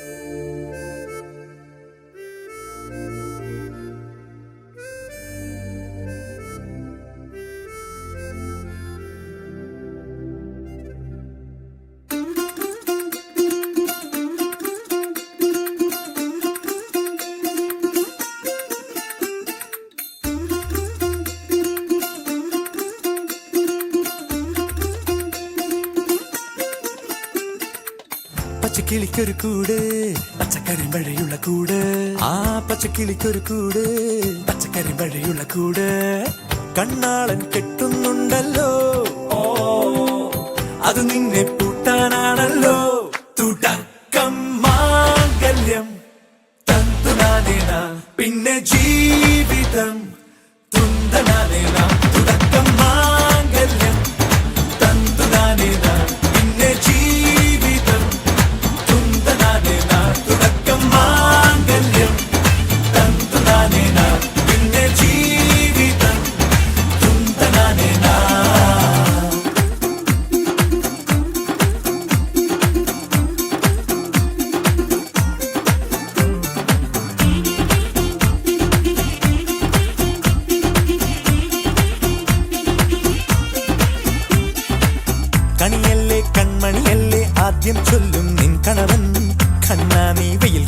Música പച്ചക്കിളിക്കൊരു കൂട് പച്ചക്കരിമ്പഴയുള്ള കൂട്. ആ പച്ചക്കിളിക്കൊരു കൂട് പച്ചക്കരിമ്പഴയുള്ള കൂട്. കണ്ണാളൻ കെട്ടുന്നുണ്ടല്ലോ. ഓ അത് നിന്നെ പൂട്ടാനാണല്ലോ. തുടക്കമാകല്യം തന്തുനാനേന പിന്നെ ജീവിതം തുന്തനാനേന.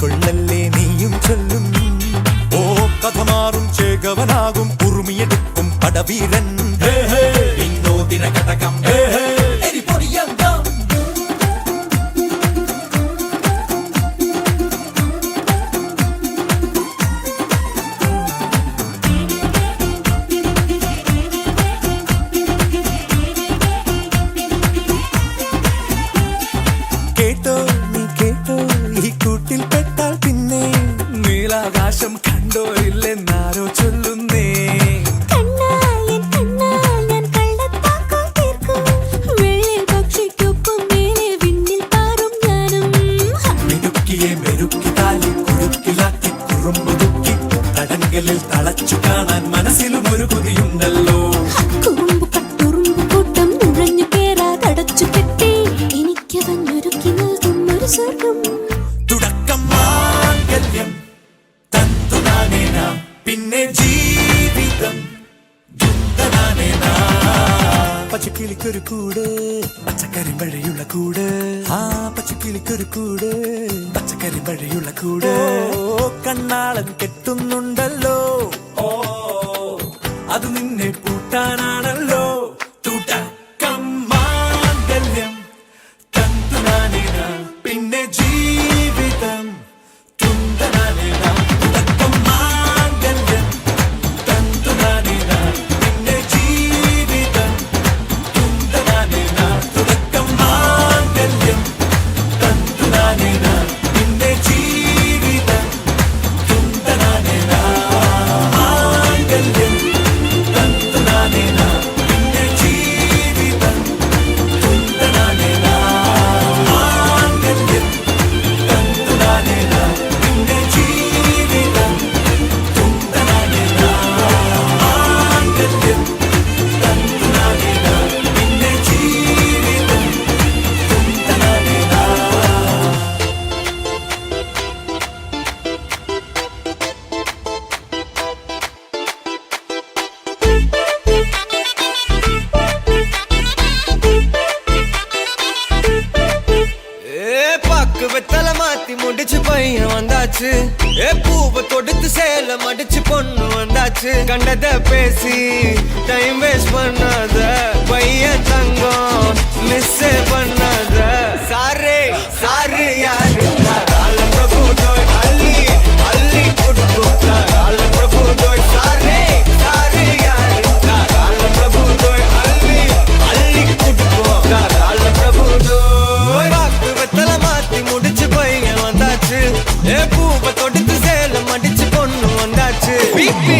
കൊള്ളല്ലേ നീയും ചൊല്ലും ഓ കഥ മാറും ചേകവനാകും ഉറുമിയെടുക്കും പടവീരൻ പച്ചക്കിളിക്കൊരു കൂട്. പച്ചക്കറി വഴിയുള്ള കൂട്. ആ പച്ചക്കിളിക്കൊരു കൂട്. പച്ചക്കറി വഴിയുള്ള കൂട്. കണ്ണാളൻ കെട്ടുന്നുണ്ടല്ലോ. ഓ അത് നിന്നെ കൂട്ടാനാണ് நாக்கு வெத்தல மாத்தி முடிச்சு பையன் வந்தாச்சு. ஏ பூவை தொடுத்து சேல மடிச்சு பொண்ணு வந்தாச்சு. கண்டத பேசி டைம் வேஸ்ட் பண்ணாத பையன் தங்கம் மிஸ் பண்ணாத. சாரே சாரு யாரு? beat me.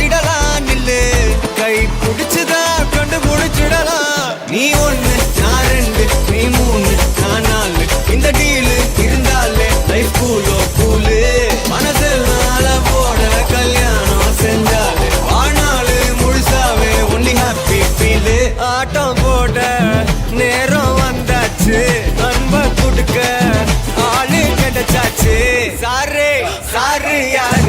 வச்சிடலாம் நில்லு கை பிடிச்சுதா கொண்டு முடிச்சிடலாம் நீ ஒண்ணு நான் ரெண்டு நீ மூணு நான் நாலு. இந்த டீலு இருந்தாலே லைஃப் கூலோ கூலு. மனதில் நாள போட கல்யாணம் செஞ்சாலே வாழ்நாள் முழுசாவே ஒன்லி ஹாப்பி ஃபீலு ஆட்டம் போட நேரம் வந்தாச்சு. அன்பை கொடுக்க ஆளு கிடைச்சாச்சு. சாரு சாரு யாரு?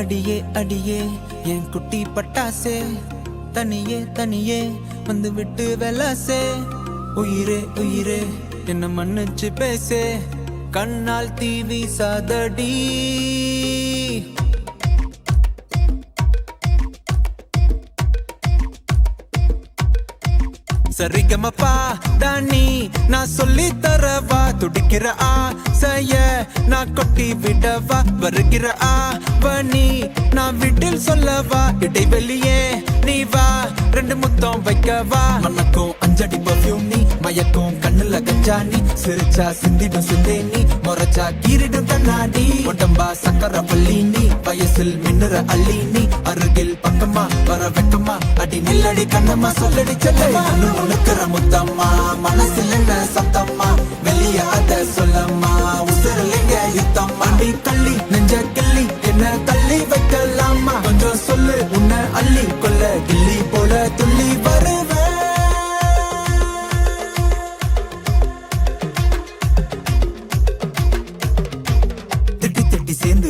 அடியே அடியே என் குட்டி பட்டாசே. தனியே தனியே வந்து விட்டு வெலாசே உயிரே உயிரே என்ன மன்னிச்சு பேசே. கண்ணால் தீவி சாதடி சரிகமப்பா தானி நான் சொல்லி தரவா? துடிக்கிற ஆ ஆசைய நான் கொட்டி விடவா? வருகிற ஆ ஆவணி நான் விட்டில் சொல்லவா? இடைவெளியே நீ வா ரெண்டு முத்தம் வைக்கவா? மனக்கும் அஞ்சடி பர்ஃபியூம் நீ மயக்கும் கண்ணுல கஞ்சா நீ சிரிச்சா சிந்திடும் சிந்தே நீ முறைச்சா கீரிடும் கண்ணாடி. உடம்பா சக்கர பள்ளி நீ வயசில் மின்னுற அள்ளி நீ வர வெட்டுமா? அடி நில்லடி கண்ணம்மா சொல்லடி செல்லம்மா. உனக்குற முத்தம்மா மனசில் என்ன சத்தம்மா? வெளியாத சொல்லம்மா உசுரலிங்க யுத்தம் அடி தள்ளி நெஞ்ச கிள்ளி என்ன தள்ளி வைக்கலாமா கொஞ்சம் சொல்லு உன்னை அள்ளி கொள்ள கிள்ளி போல துள்ளி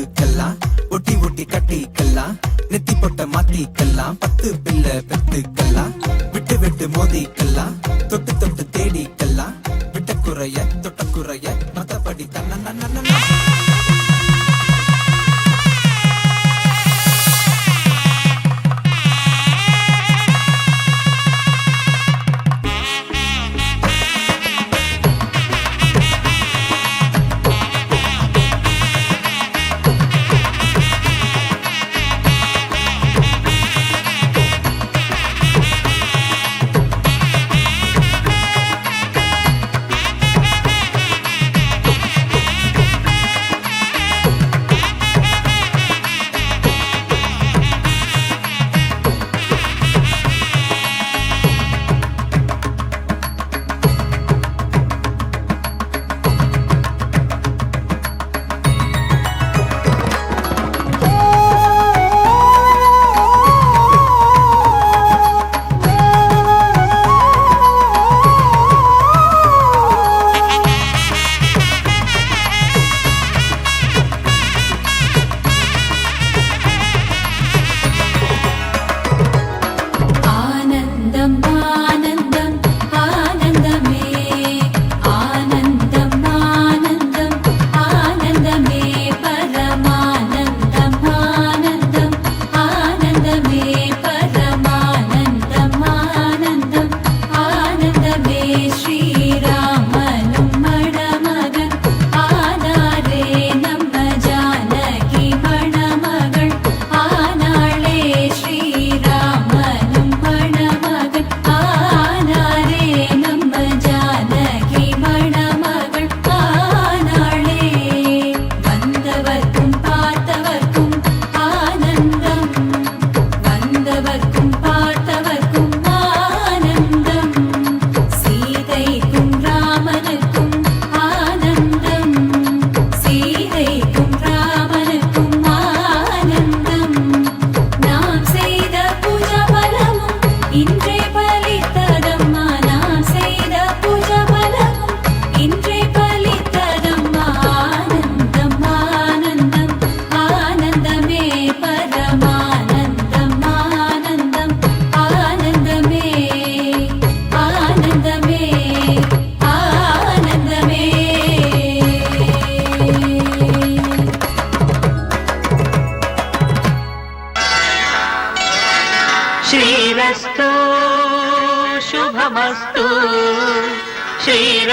திட்டி சேர்ந்து ஒட்டி ஒட்டி கட்டிக்கலாம் நெத்தி பொட்ட மாத்திக்கலாம் பத்து பிள்ளை பெத்துக்கலாம் விட்டு விட்டு மோதிக்கலாம் தொட்டு தொட்டு தேடிக்கலாம் விட்ட குறைய தொட்ட குறைய மத்தபடி தன்ன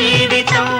జీవితం.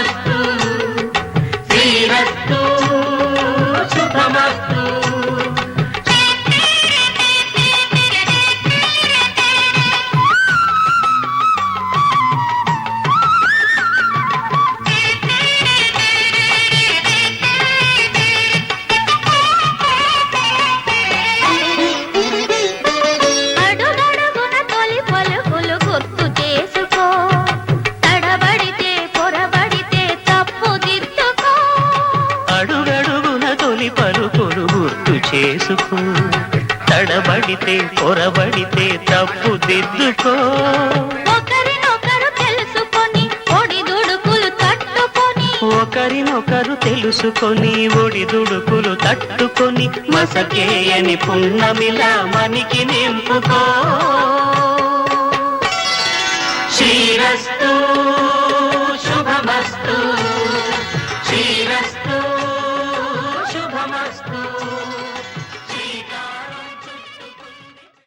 సుఖమస్తు శ్రీరస్తు శుభమస్తు అందరూ తెలుసుకొని ఒడిదుడుకులు తట్టుకొని మసకేయని పున్నమిలా మనికి నింపుకో. శ్రీరస్తూ